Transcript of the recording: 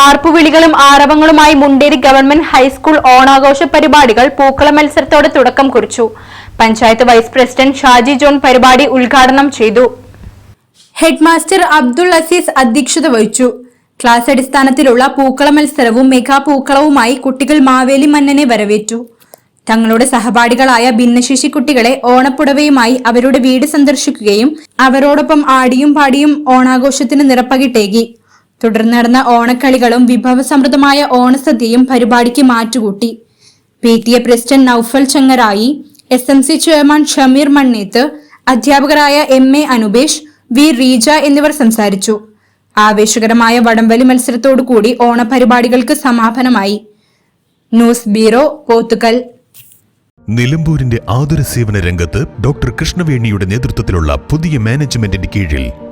ആർപ്പുവിളികളും ആരവങ്ങളുമായി Munderi government high school ഓണാഘോഷ പരിപാടികൾ പൂക്കള മത്സരത്തോടെ തുടക്കം കുറിച്ചു. Panchayat vice president Shaji John പരിപാടി ഉദ്ഘാടനം ചെയ്തു. ഹെഡ്മാസ്റ്റർ അബ്ദുൾ അസീസ് അധ്യക്ഷത വഹിച്ചു. ക്ലാസ് അടിസ്ഥാനത്തിലുള്ള പൂക്കള മത്സരവും മെഗാ പൂക്കളവുമായി കുട്ടികൾ മാവേലി മന്നനെ വരവേറ്റു. തങ്ങളുടെ സഹപാഠികളായ ഭിന്നശേഷി കുട്ടികളെ ഓണപ്പുടവയുമായി അവരുടെ വീട് സന്ദർശിക്കുകയും അവരോടൊപ്പം ആടിയും പാടിയും ഓണാഘോഷത്തിന് നിറപ്പകിട്ടേകി തുടർന്ന് നടന്ന ഓണക്കളികളും വിഭവസമൃദ്ധമായ ഓണസദ്യയും പരിപാടിക്ക് മാറ്റുകൂട്ടി. P T A president Noufal Changarayi S M C chairman Shameer Manneth അധ്യാപകരായ M A Anupesh V Reeja എന്നിവർ സംസാരിച്ചു. ആവേശകരമായ വടംവലി മത്സരത്തോടുകൂടി ഓണപരിപാടികൾക്ക് സമാപനമായി. News bureau Pothukal. നിലമ്പൂരിന്റെ ആതുര സേവന രംഗത്ത് ഡോക്ടർ കൃഷ്ണവേണിയുടെ നേതൃത്വത്തിലുള്ള പുതിയ മാനേജ്മെന്റിന്റെ കീഴിൽ